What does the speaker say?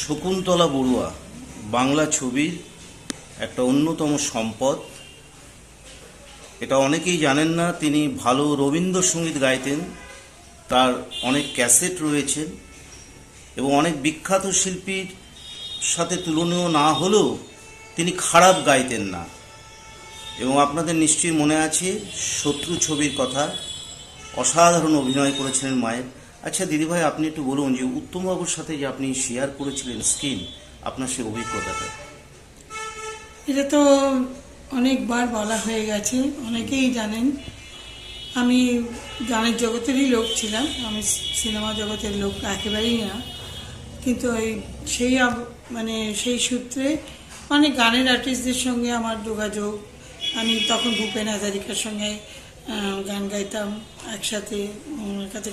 শকুন্তলা বড়ুয়া, বাংলা ছবির একটা অন্যতম সম্পদ। এটা অনেকেই জানেন না, তিনি ভালো রবীন্দ্রসঙ্গীত গাইতেন, তার অনেক ক্যাসেট রয়েছে এবং অনেক বিখ্যাত শিল্পীর সাথে তুলনীয় না হলেও তিনি খারাপ গাইতেন না। এবং আপনাদের নিশ্চয়ই মনে আছে, শত্রু ছবির কথা, অসাধারণ অভিনয় করেছিলেন মায়ের। আচ্ছা দিদিভাই, আপনি একটু বলুন যে উত্তমবাবুর সাথে যে আপনি শেয়ার করেছিলেন স্ক্রিন আপনার সেই অভিজ্ঞতাটা। এটা তো অনেকবার বলা হয়ে গেছে, অনেকেই জানেন। আমি গানের জগতেরই লোক ছিলাম, আমি সিনেমা জগতের লোক একেবারেই না। কিন্তু ওই সেই মানে সেই সূত্রে অনেক গানের আর্টিস্টদের সঙ্গে আমার যোগাযোগ। আমি তখন ভূপেন হাজারিকার সঙ্গে গান গাইতাম একসাথে ওনার কাছে